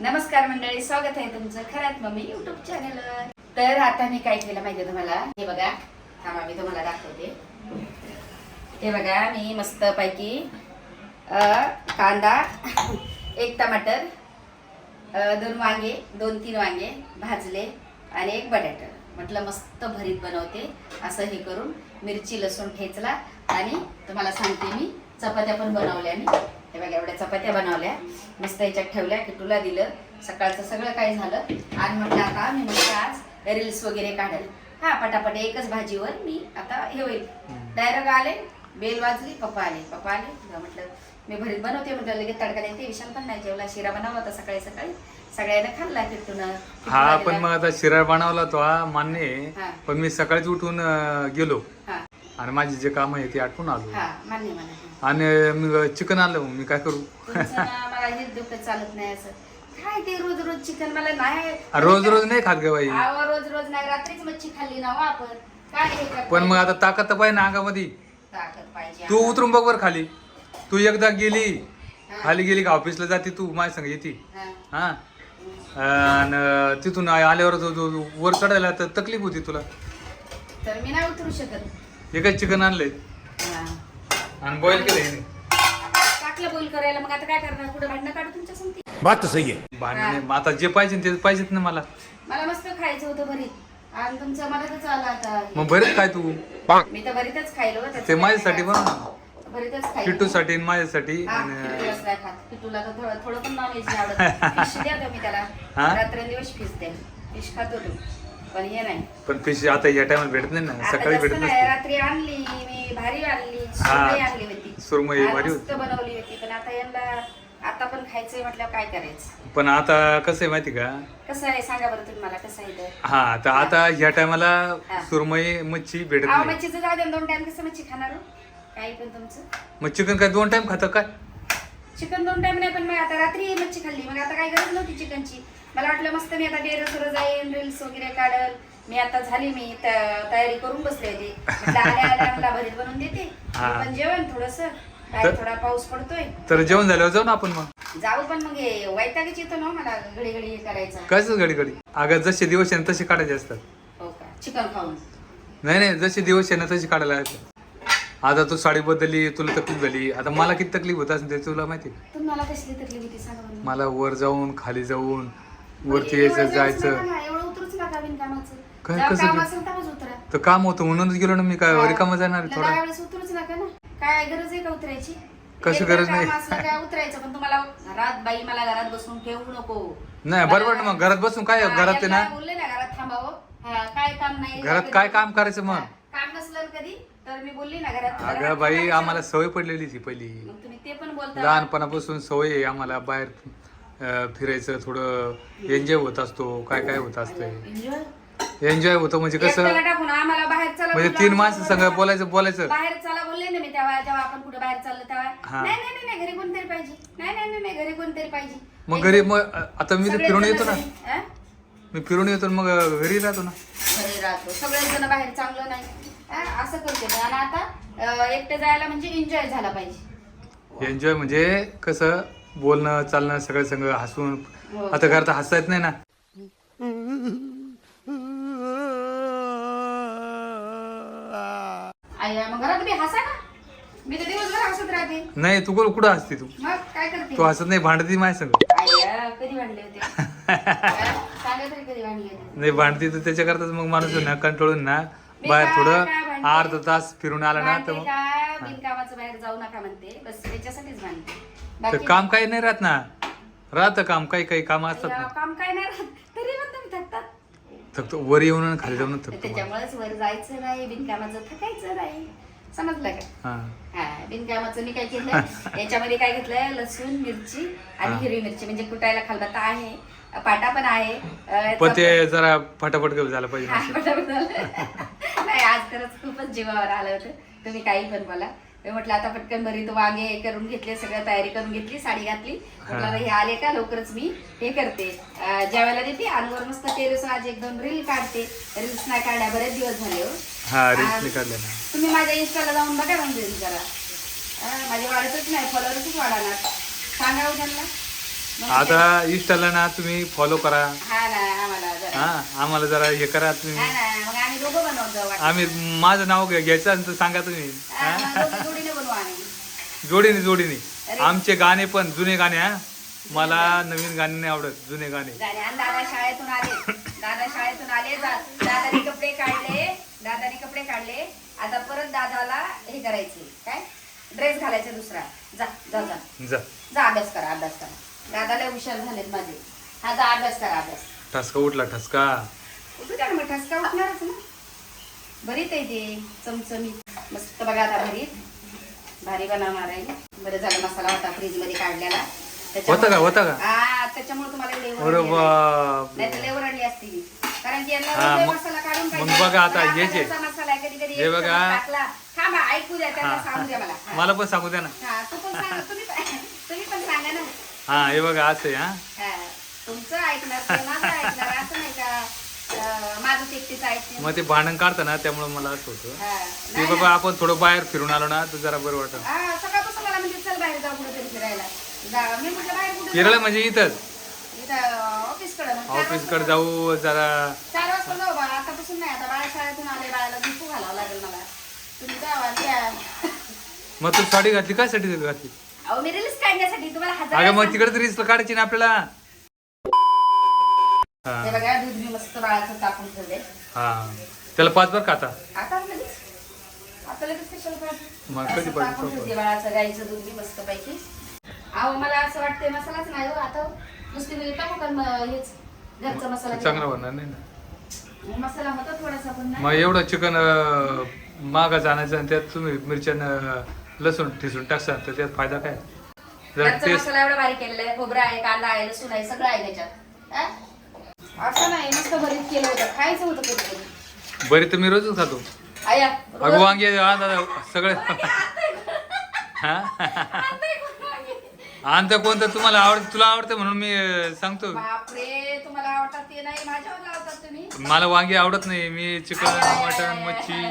नमस्कार मंडळी स्वागत आहे तुमचं खरात मम्मी युट्यूब चॅनलवर तर आता मी काय केलं माहितीये तुम्हाला? हे बघा. थांबा मी तुम्हाला दाखवते. हे बघा मी मस्त पैकी कांदा एक टमाटर दोन वांगे दोन तीन वांगे भाजले आणि एक बटाटा. म्हटलं मस्त भरीत बनवते. असं हे करून मिरची लसूण ठेचला आणि तुम्हाला सांगते मी चपात्या पण बनवल्या मी. हे बघा एवढ्या चपात्या बनवल्या. मस्त याच्यात ठेवल्या किटूला दिलं. सकाळचं सगळं काय झालं. आणि म्हटलं आता मी म्हटलं आज रील्स वगैरे काढेल. हा पटापट एकच भाजीवर मी आता हे होईल. डायरेक्ट आले बेल वाजली पप्पा आले. पप्पा आले. म्हटलं मी भरीत बनवते म्हटलं लगेच तडका देते. विशाल पण नाही जेवला. शिरा बनवला होता सकाळी सकाळी. सगळ्यांना खाल्ला किटून हा पण मग आता शिरा बनवला तो हा मान्य. आहे. पण मी सकाळीच उठून गेलो. आणि माझे जे काम आहे ते आटपून आलो. मान्य मला हा. आणि मी चिकन आलं मग मी काय करू? तुमचं ना मला हेच डोकं चालत नाही असं. काय ते रोज रोज चिकन मला नाही. रोज रोज नाही खात ग बाई. आवा रोज रोज नाही. रात्रीच मच्छी खाल्ली ना हो आपण. काय हे करताय? पण मग आता ताकद तर पाहिजे ना अंगामध्ये. ताकद पाहिजे तू. उतरून बघ बर खाली. तू एकदा गेली हा. खाली गेली का ऑफिसला जाते तू? माझ्या संग येते. हा. हा? आणि तिथून आल्यावर वर चढायला तर तकलीफ होती तुला. तर मी नाही उतरू शकत. एकच चिकन आणलंय. हा. आणि बॉईल केलंय टाकलं बोल करायला. मग आता काय करणार? कुठे भांडणं काढू तुमच्या संगती? बात तो सही है भांडणे मग आता जे पाहिजे ते पाहिजेत ना मला. मला मस्त खायचं होतं भरीत. आणि तुमचं मला तर चाललं आता. मग बरेच काय तू. मी तर भरीतच खायलो ते काय माझ्यासाठी? बनव ना. भरीतच खायलो. किट्टूसाठी आणि माझ्यासाठी हा, आणि किट्टूलाच नाही खात. किट्टूला तर थोडं थोडं पण नॉनव्हेज नाही आवडत. फिश द्या तुम्ही त्याला. हा? रात्रंदिवस फिश द्या. फिश खातो तू पण हे नाही. पण फिश आता या टायमाला भेटत नाही ना आता सकाळी जास्त भेटत नाही. नसते रात्री आणली मी भारी आणली सुरमई आणली होती. सुरमई भारी मस्त होती. बनवली होती पण आता यांना आता पण खायचंय म्हटल्यावर काय करायचं? पण आता कसं आहे माहिती का? कसं आहे? सांगा बरं तुम्ही मला कसं आहे तर हा तर आता ह्या टायमाला हा. सुरमई मच्छी भेटत अहो नाही. मच्छीचं जाऊ द्या दोन टाइम कसं मच्छी खाणार हो? काही पण तुमचं. मग चिकन काय दोन टाइम खातं काय? चिकन दोन टाइम नाही पण मग आता रात्री मच्छी खाल्ली. मग आता काही गरज नव्हती चिकनची मला वाटलं मस्त मी आता डेरसवर जाईन रील्स वगैरे काढल. मी आता झाली मी त- तयारी करून बसले होते. म्हटलं आल्या आल्या मला भरीत बनवून देते. मी हा. पण जेवण थोडस. तर- थोडा पाऊस पडतोय. तर जेवण झाल्यावर जाऊ ना आपण मग? जाऊ पण मग हे वैतागच येतो ना हो मला घडी घडी हे करायचं. कायच घडी घडी अगं जसे दिवस आहे ना तसे काढायचे असतात. हो का? चिकन खाऊन. नाही नाही जसे दिवस आहे ना तसे काढायला लागतात. आता तू साडी बदलली तुला तकलीफ झाली. आता मला किती तकलीफ होत असेल ते तुला माहिती आहे? तुम्हाला कसली तकलीफ होती सांगा बरं. मला वर जाऊन खाली जाऊन वरती यायचं जायचं जायचं. नका ना, एवढं उतरूच नका बिनकामाचं काय, जेव्हा कसं काम बी- असेल तेव्हाच उतरा. तर काम होतं म्हणूनच गेलो ना मी काय. रिकामं जाणार आहे थोडा. उतरूच नका ना. काय गरज आहे का उतरायची? कसं एकदा गरज काम नाही? असलं काय उतरायचं पण तुम्हाला घरात बाई मला घरात बसून ठेवू नको. नाही बरोबर ना मग घरात बसून काय हा, घरात आहे ना? बोलले ना घरात थांबावं. हा, काय काम नाही घरात काय काम करायचं मग? हा, काम नसलं कधी तर मी बोलली ना घरात घरात अगं बाई थांबायचं. आम्हाला सवय पडलेली ती पहिली. मग तुम्ही ते पण बोलता. लहानपणापासून सवय आहे आम्हाला बाहेर फिरायचं थोडं एन्जॉय होत असतो काय काय होत असतंय? Enjoy. एन्जॉय होतं म्हणजे कसं? एकट्याला टाकून आम्हाला बाहेर चला म्हणजे तीन माणसं सगळं बोलायचं बोलायचं. बाहेर चला बोलले ना मी तेव्हा जेव्हा आपण कुठे बाहेर चाललो तेव्हा. हा. नाही नाही नाही, नाही घरी कोणतरी पाहिजे. नाही नाही नाही, नाही घरी कोणतरी पाहिजे. मग घरी मग आता मी सगळेच फिरून जण येतो ना. हा? मी फिरून येतो ना मग घरी राहतो ना. घरी राहतो. सगळेच जण बाहेर चांगलं नाही. हा, असं करते मी. आणि आता एकटं जायला म्हणजे एन्जॉय झाला पाहिजे. एन्जॉय म्हणजे कसं बोलणं चालणं सगळं सगळं हसून. आता घरात हसता येत नाही ना. आई मग घरात बी हसा ना मी तर दिवसभर हसत राहते. नाही तू कुठं कुठं हसते तू? मग काय करते? तू हसत नाही भांडती माझ्या संग. आय्या, कधी भांडले होते? सांगा तरी कधी भांडले होते. नाही भांडती तर त्याच्याकरताच मग माणूस ना कंटाळून ना. बाहेर काय- थोडं भांडते? अर्धा तास फिरून आला ना तर भांडते मग का? बिनकामाचं बाहेर जाऊ नका म्हणते. बस त्याच्यासाठीच भांडते. तर बाकी काम काही नाही राहत ना. राहतं काम काही काही काम असतात ना. काम काय नाही राहत. तरी पण तुम्ही थकतात. थकतो वर येऊन आणि खाली जाऊन थकतो माणूस. त्याच्यामुळेच वर जायचं नाही बिनकामाचं थकायचं नाही. समजलं का? हा. हा बिनकामाचं मी काय केलं? याच्यामध्ये काय घेतलंय? लसूण मिरची आणि हा. हिरवी मिरची. म्हणजे कुटायला खालबत्ता आहे पाटा पण आहे. अं, पण ते चप- जरा फटाफट गप झालं पाहिजे हा. नाही आज खरंच खूपच जीवावर आलं होतं. तुम्ही काही पण बोला. मी म्हटलं आता पटकन बरी तो वांगे हे करून घेतले सगळं तयारी करून घेतली साडी घातली. म्हटलं आता हे आले का? लवकरच मी हे करते. अं, जेवायला देते आणि वर मस्त टेरेस आज एक दोन रील काढते. रील्स नाही काढल्या बरेच दिवस झाले हो. हा तुम्ही माझ्या इंस्टाला जाऊन बघा म्हणजे जरा. माझे वाढतच नाही फॉलोअर्सच वाढणार सांगा हो त्यांना. मग आता इंस्टाला ना तुम्ही फॉलो करा. हा ना आम्हाला जरा हा आम्हाला जरा हे करा तुम्ही. हा आम्ही दोघं बनवत जाऊ वाटलं. आम्ही माझं नाव घ्या- घ्यायचं असेल तर सांगा तुम्ही. हा, हा? मग दोघी जोडीने बनवू आम्ही. जोडीने. आमचे गाणे पण जुने गाणे हा? मला नवीन गाणे नाही आवडत जुने गाणे. गाणे. आणि दादा शाळेतून आले. दादा शाळेतून आले दादाने कपडे काढले. दादाने कपडे काढले. आता परत दादाला हे करायचे. काय? ड्रेस घालायचा दुसरा. जा जा जा. जा. जा अभ्यास करा अभ्यास करा. दादाला हुशार झालेत माझे. हा जा अभ्यास करा अभ्यास. ठसका उठला ठसका. उठू द्या ना मग ठसका उठणारच ना. भरीत आहे ते चमचमीत मस्त बघा आता भरीत भारी बनवणार आहे बरं झालं मसाला होता फ्रीजमध्ये काढलेला होता का होता का हा त्याच्यामुळे तुम्हाला एवढी नाही. तर लय ओरडली असती. कारण की यांना रोज मग- मसाला काढून मग पाहिजे. बघा आता हे जे- घरचा मसाला आहे, कधी कधी हे बघा. चमच टाकला थांबा ऐकू द्या त्यांना. सांगू द्या मला. मला पण सांगू द्या ना हा, तू पण सांगा तुम्ही पण- तुम्ही पण सांगा ना हा हे बघा असं आहे हा. तुमचं ऐकणार ते माझं ऐकणार असं नाही एकटीच मग ते भांडण काढतं ना त्यामुळे मला असं होतं. ते बाबा. आपण थोडं बाहेर फिरून आलो ना तर जरा बरं वाटत. सकाळपासून मला म्हणजे चल बाहेर जाऊ कुठेतरी फिरायला. जा. मी म्हटलं बाहेर कुठे केरळ म्हणजे इथंच? ऑफिसकडे ऑफिसकडे जाऊ जरा चार वाजता जाऊ बाळा. आतापासून नाही आता बाळा शाळेतून आले बाळाला झोपू घालावं लागेल मला. तुम्ही जावा आणि या. मग तू साडी घातली? काय साठी घातली? अहो मी रील्स काढण्यासाठी तुम्हाला हजार अगं मग तिकडे तरी काढायची ना आपल्याला. हे. हा बघा दूध मी मस्त बाळाचं तापून ठेवले हा. त्याला पाच बर का आता? आता लगेच. आता लगेच कशाला पाहिजे? मग असं कधी पाहिजे तापून तो ठेवते बाळाचं गाईचं दूध मी मस्त पैकी. अहो मला असं वाटतंय मसालाच नाही हो आता नुसती मी टाकू का म- हेच घरचा मसाला चांगलं बनणार नाही ना. मसाला होता थोडासा पण नाही. मग एवढं चिकन मागाच आणायचं आणि त्यात तुम्ही मिरच्यानं लसूण ठिसून टाकसाल तर त्यात फायदा काय? जर घरचा टेस्ट मसाला एवढा बारीक केलेला आहे खोबरं आहे कांदा आहे लसूण आहे सगळं आहे त्याच्यात. हा? असं नाही मस्त भरीत केलं होतं. खायचं होतं कधी बरी तर मी रोजच खातो. आया अगं वांगे सगळं. हा आणि कोणतं? तुम्हाला आवडतं तुला आवडतं म्हणून मी सांगतो. बापरे तुम्हाला आवडतात ते नाही? माझ्यावर लावतात तुम्ही? मला वांगी आवडत नाही. मी चिकन मटन मच्छी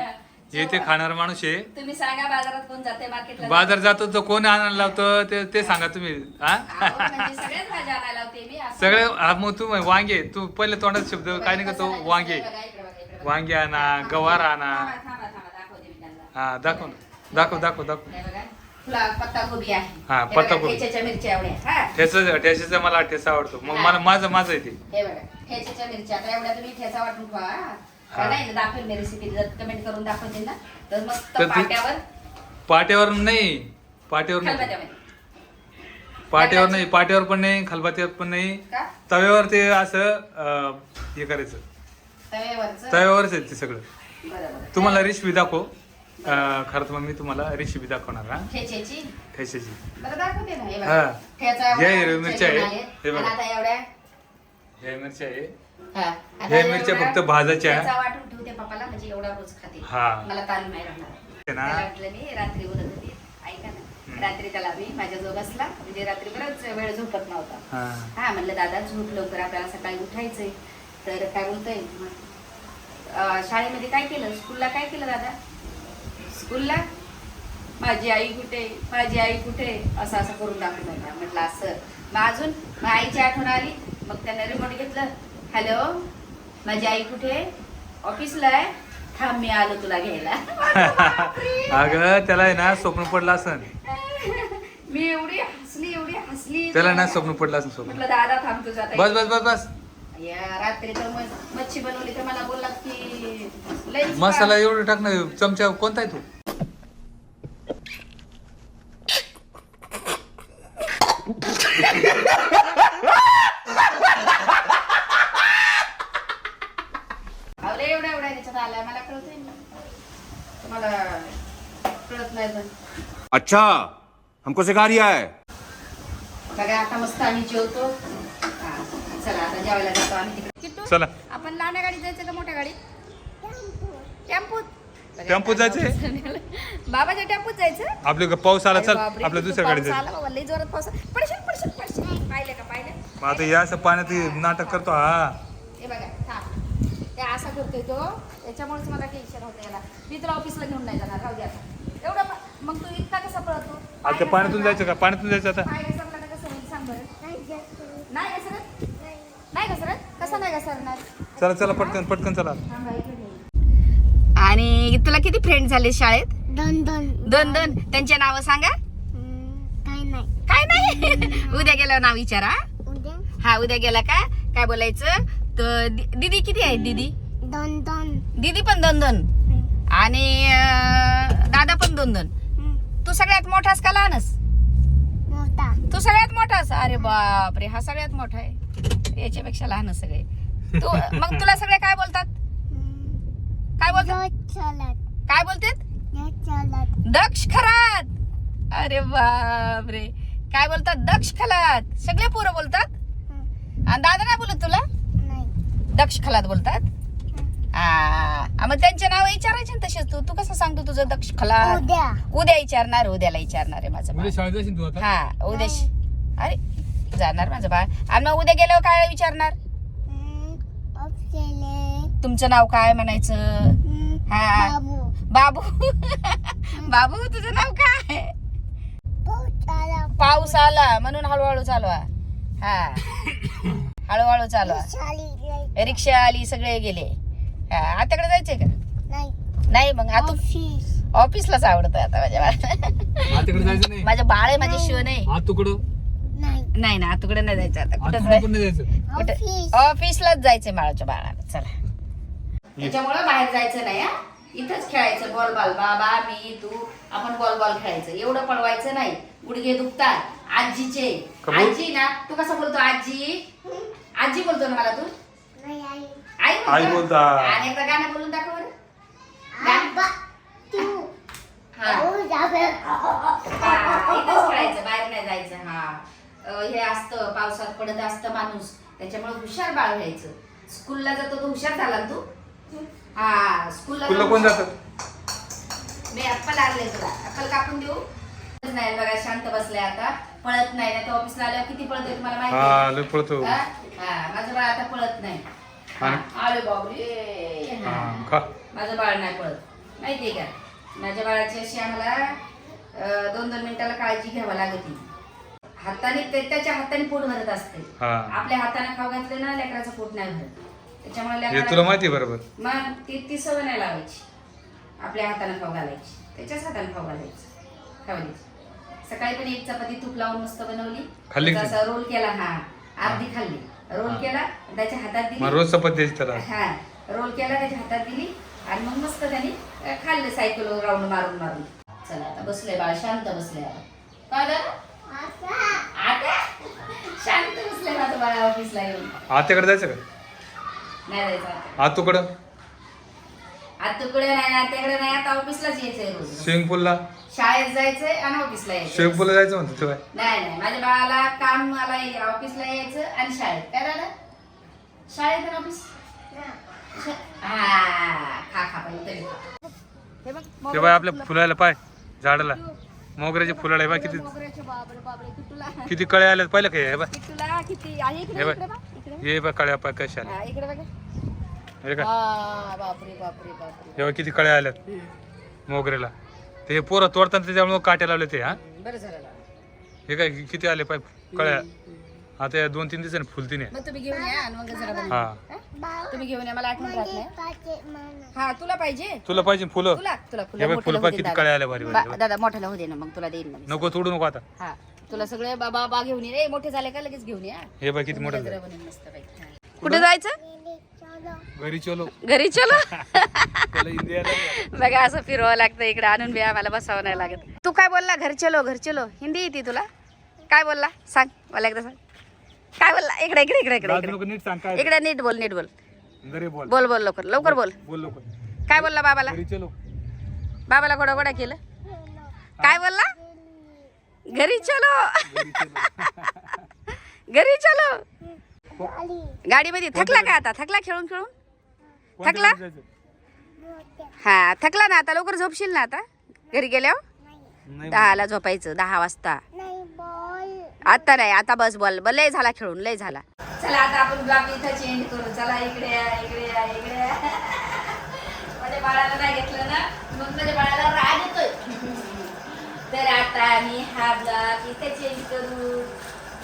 हे ते खाणार माणूस आहे तुम्ही सांगा बाजारात कोण जाते मार्केटला बाजार जातो तो कोण आणायला लावतं ते ते सांगा तुम्ही हा? म्हणजे सगळ्याच भाज्या आणायला लावते मी. असं- सगळे हा, मग तू वांगे तू पहिले तोंडात शब्द काय नाही करतो वांगे. बघा, इकडे बघा, इकडे बघा. वांगे आणा गवार आणा. थांबा, थांबा, थांबा, दाखवते मी त्यांना. हा दाखव ना. दाखव दाखव दाखव. हे बघा, फुला पत्ता गोबी आहे. हा, हे बघा, पत्ताकोबी. ठेच्याच्या मिरच्या एवढ्या हा. ठेचा मला ठेचा आवडतो. मग मला माझं माझं आहे ते. हे बघा ठेच्याच्या मिरच्या. आता एवढ्या तुम्ही ठेचा वाटून खा हा. हा. नाही दाखवेल मी रेसिपी जर कमेंट करून दाखवते ना तर मस्त तर ती- पाट्यावर पाट्यावर नाही पाट्यावर नाही. पाट्यावर नाही पाट्यावर पण नाही खलबात्यावर पण नाही. का? तव्यावर ते असं अं, हे करायचं. तव्यावरचं? तव्यावरच आहे ते सगळं. तुम्हाला रेसिपी दाखव. अं, खरं तर मग मी तुम्हाला रेसिपी दाखवणार हा. ठेच्याची ठेच्याची बरं दाखवते ना हे हा. बघा ठेचा हे मिरच्या आहे. हे बघा. आणि आता एवढ्या? हे मिरची आहे. हा. आता हे मिरच्या फक्त भाजायच्या. वाटून ठेवते पप्पाला म्हणजे एवढा रोज खाते. हा. मला ताण नाही राहणार. ते ना. त्याला म्हटलं मी रात्री बोलत होती ऐका ना. रात्री त्याला मी माझ्या जो बसला म्हणजे रात्री बराच वेळ झोपत नव्हता. हा. हा म्हणलं दादा झोप लवकर आपल्याला सकाळी उठायचंय. तर काय बोलतोय? अं, शाळेमध्ये काय केलं? स्कूलला काय केलं दादा? स्कूलला? माझी आई कुठे? माझी आई कुठे? असं असं करून दाखवलं म्हटलं असं. मग अजून? मग आईची आठवण आली. मग त्यानं रिमोट घेतलं. हॅलो माझी आई कुठे? ऑफिसला आहे. थांब मी आलो तुला घ्यायला. अगं त्याला आहे ना स्वप्न पडलं असं मी एवढी हसली एवढी हसली. त्याला ना स्वप्न पडलं असं स्वप्न. म्हटलं दादा थांब तुझा बस बस बस बस. या रात्री तर मग मच्छी बनवली तर मला बोलला की मसाला एवढं टाकणं चमचा कोणता आहे तू अरे एवढ्या एवढ्या त्याच्यात आलाय मला कळतंय ना तुम्हाला कळत नाही पण अच्छा हमको सिखा रिया है। बघा आता मस्त आम्ही जेवतो. हा, चला आता जेवायला जातो आम्ही तिकडे. किट्टू, चला. आपण लहान्या गाडीत जायचं का मोठ्या गाडीत? टेम्पूत. बघा, टेम्पूत जायचंय? बाबाच्या टेम्पूत जायचं आपल्या पाऊस आला अरे चल बापरे, आपल्या किती दुसऱ्या गाडीत पाऊस जायचं. आला बाबा, लई जोरात पाऊस आला. पडशील पडशील पडशील. पाहिले का पाहिले? मग आता या असं पाण्यात हे नाटक करतो हा. हे बघा थांब ते असा करतोय तो. त्याच्यामुळेच मला टेन्शन होतं याला. मी तुला ऑफिसला घेऊन नाही जाणार राहू दे आता. एवढं प- मग तू इतका कसा पळतो? आता पाण्यातून जायचं का? पाण्यातून जायचं आता? पाय घसरला तर कसं? होईल सांग बरं. सरणार चला चला पटकन पटकन चला. आणि तुला किती फ्रेंड झाले शाळेत? दोन दोन. दोन दोन. त्यांचे नाव सांगा. हम्म, काय नाही. काय नाही? उद्या गेल्यावर नाव विचारा. उद्या? हा उद्या गेला का? काय बोलायचं? तर दि- दीदी किती आहेत दीदी? दोन दोन. दीदी पण दोन दोन. आणि अं, दादा पण दोन दोन. तू सगळ्यात मोठास का लहानस? मोठा. तू सगळ्यात मोठास? अरे बापरे हा सगळ्यात मोठा आहे. याच्यापेक्षा लहानच सगळे तू मग तुला सगळे काय बोलतात? काय बोलतात? काय बोलतात? दक्ष खरात. अरे बापरे. काय बोलतात? दक्ष खलात. सगळे पोरं बोलतात? आणि दादा नाही बोलत तुला? नाही. दक्ष खलात बोलतात? आ, आ, मग त्यांचे नाव विचारायचे ना तसेच. तू तू कसं सांगतो तुझं दक्ष खलात उद्या. उद्या विचारणार उद्याला विचारणार आहे माझं बाळ. उद्या शाळेत जाशील तू आता? हा उद्या श- अरे जाणार माझं बाळ. आणि मग उद्या गेल्यावर काय विचारणार? तुमचं नाव काय म्हणायचं? हा. बाबू. बाबू. बाबू तुझं नाव काय? पाऊस आला. पाऊस आला म्हणून हळूहळू चालवा. हा. हळूहळू चालवा. रिक्षा आली सगळे गेले. हा आत्याकडे जायचंय का? नाही. नाही मग आता ऑफिस ऑफिसलाच आवडतं आता माझ्या बाळाला आताकडे जायचं नाही? माझं बाळ आहे माझे शिव नाही. आत तुकडं? नाही. नाही ना आतुकडे नाही जायचं आता. आत कुठं तुकडं पण नाही जायचं? कुठे ऑफिस ऑफिसलाच जायचंय बाळाच्या बाळाला. चला. त्याच्यामुळं बाहेर जायचं नाही हा? इथंच खेळायचं बॉल बॉल बाबा मी तू आपण बॉल बॉल खेळायचं. एवढं पळवायचं नाही. गुडघे दुखतात. आजीचे. कबूल? आजी ना तू कसं बोलतो आजी? आजी बोलतो ना मला तू? नाही आई. आई? बोलता. आणि एकदा गाणं बोलून दाखव बरं. हा. हा, इथंच खेळायचं बाहेर नाही जायचं हा. अं, हे असतं पावसात पडत असतं माणूस त्याच्यामुळे हुशार बाळ व्हायचं. स्कूलला जातो तो हुशार झाला ना तू? हा स्कूलला कोण हुशार. जातं? मी अप्पल आणले तुला. अप्पल कापून देऊ? नाही बघा शांत बसले आता. पळत नाही ना तर ऑफिसला आल्यावर किती पळतोय तुम्हाला माहिती? हा लय पळतो? हा, माझं बाळ आता पळत नाही. हा? अरे बाबरे हा, हा. खा. माझं बाळ नाही पळत. माहितीये का? माझ्या बाळाची अशी आम्हाला अं, दोन दोन मिनिटाला काळजी घ्यावी लागते. हाताने ते- त्याच्या हाताने पोट भरत असते. हा. आपल्या हाताने खाऊ घातले ना लेकराचं पोट नाही भरत. त्याच्यामुळे हे लेकराला- तुला माहिती आहे बरोबर. मग ती ती सवय नाही लावायची. आपल्या हाताने खाऊ घालायची. त्याच्याच हाताने खाऊ घालायचं. खावायची सकाळी पण एक चपाती तूप लावून मस्त बनवली. खाल्ली का त्याचा रोल केला हा. अर्धी खाल्ली. रोल केला त्याच्या हातात दिली. हा रोल केला त्याच्या हातात दिली. आणि मग मस्त त्याने खाल्लं सायकल राऊंड मारून मारून. चला आता बसले बाळ शांत बसले आता. काय झालं? आता? शांत बसले माझं बाळ ऑफिसला येऊन. आत्याकडे जायचं का? नाही जायचं आता आत तुकडं आता तुकडे नाही आत्याकडे नाही आता ऑफिसलाच यायचंय रोज. स्विमिंग पूलला शाळेत जायचंय आणि ऑफिसला यायचं स्विमिंग पूलला जायचं म्हणतो तेव्हा नाही नाही माझ्या बाळाला काम मला ऑफिसला यायचं आणि शाळेत. काय झालं शाळेत आणि ऑफिस हा खा खा पण तरी खा. हे बघ ते बाय आपल्या फुलाला पाय झाडाला. मोगऱ्याचे फुलाला हे बाय किती मोगऱ्याचे किटूला किती कळे आल्यात पाहिलं का हे बाय? किटूला किती आहे इकडे हे बघ. इकडे बघ, इकडे हे बाय कळ्या पाय कशा आल्या हा, इकडे बघा. का हा बापरे बापरे बापरे. हे बाय किती कळे आल्यात. मोगऱ्याला. ते हे पोरं तोडताना त्याच्यामुळे काट्या लावले ते हा? बरं झालं बाळा. हे काय किती आले पाय कळ्या? आता या दोन तीन दिवसांनी फुलतीने. मग तुम्ही घेऊन या आणि मग जरा बनवा. हा. हा? तुम्ही घेऊन या मला आठवण राहत नाही. हा तुला पाहिजे? तुला पाहिजे फुलं? तुला तुला हे फुलं बाय मोठ्याला फुलं होऊ पाय दे किती दादा. कळे आल्या भारी बा- दादा मोठ्याला होऊ दे ना मग तुला देईन ना मी. नको तोडू नको आता. हा तुला सगळे बाबा बा घेऊन ये रे मोठे झाले का लगेच घेऊन या. हे बाय किती मोठं. कुठे जायचं? घरी चलो घरी चलो. बघा असं फिरवावं लागतं इकडे. आणून बी आम्हाला बसावं नाही लागत. तू काय बोलला? घर चलो घर चलो हिंदी येते तुला? काय बोलला? सांग. मला एकदा सांग. काय बोलला? इकडे इकडे इकडे इकडे इकडे. नीट सांग काय इकडे नीट बोल नीट बोल. बोल. बोल बोल लवकर. लवकर बोल. काय बोलला बाबाला? बाबाला गोडा गोडा केलं? काय बोलला? घरी चलो घरी चलो गाडीमध्ये थकला का आता? थकला खेळून खेळून? थकला? हा थकला ना आता? लवकर झोपशील ना आता? घरी गेल्यावर? नाही नाही दहाला झोपायचं दहा वाजता. नाही बॉल. आता नाही आता बस बोल. ब- लय झाला खेळून लय झाला. चला आता आपण ब्लॉग इथं चेंज करू. चला इकडे या इकडे या इकडे या. माझ्या बाळाला नाही घेतलं ना? मग माझ्या बाळाला राग येतोय. तर आता मी हा ब्लॉग इथे चेंज करू.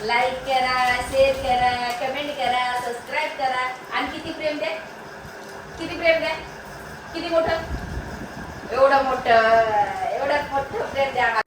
लाईक करा शेअर करा कमेंट करा सबस्क्राईब करा. आणि किती प्रेम द्या? किती प्रेम द्या? किती मोठं? एवढं मोठं एवढं मोठं प्रेम द्या